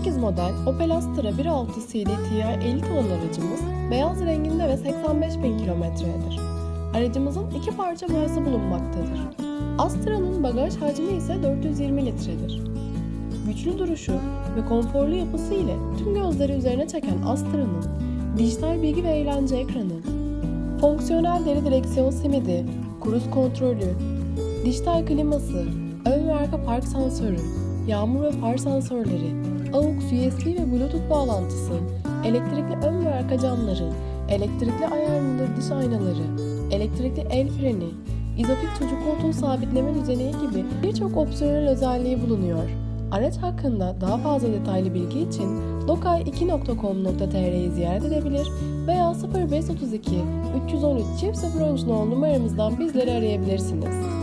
model Opel Astra 1.6 CDTI elit olan aracımız beyaz renginde ve 85 bin kilometredir. Aracımızın iki parça boyası bulunmaktadır. Astra'nın bagaj hacmi ise 420 litredir. Güçlü duruşu ve konforlu yapısı ile tüm gözleri üzerine çeken Astra'nın dijital bilgi ve eğlence ekranı, fonksiyonel deri direksiyon simidi, kruz kontrolü, dijital kliması, ön ve arka park sensörü, yağmur ve far sensörleri, AUX, USB ve Bluetooth bağlantısı, elektrikli ön ve arka camları, elektrikli ayarlı dış aynaları, elektrikli el freni, izofix çocuk koltuğu sabitleme düzeneği gibi birçok opsiyonel özelliği bulunuyor. Araç hakkında daha fazla detaylı bilgi için lokay2.com.tr'yi ziyaret edebilir veya 0532 313 çift 013 nolu numaramızdan bizleri arayabilirsiniz.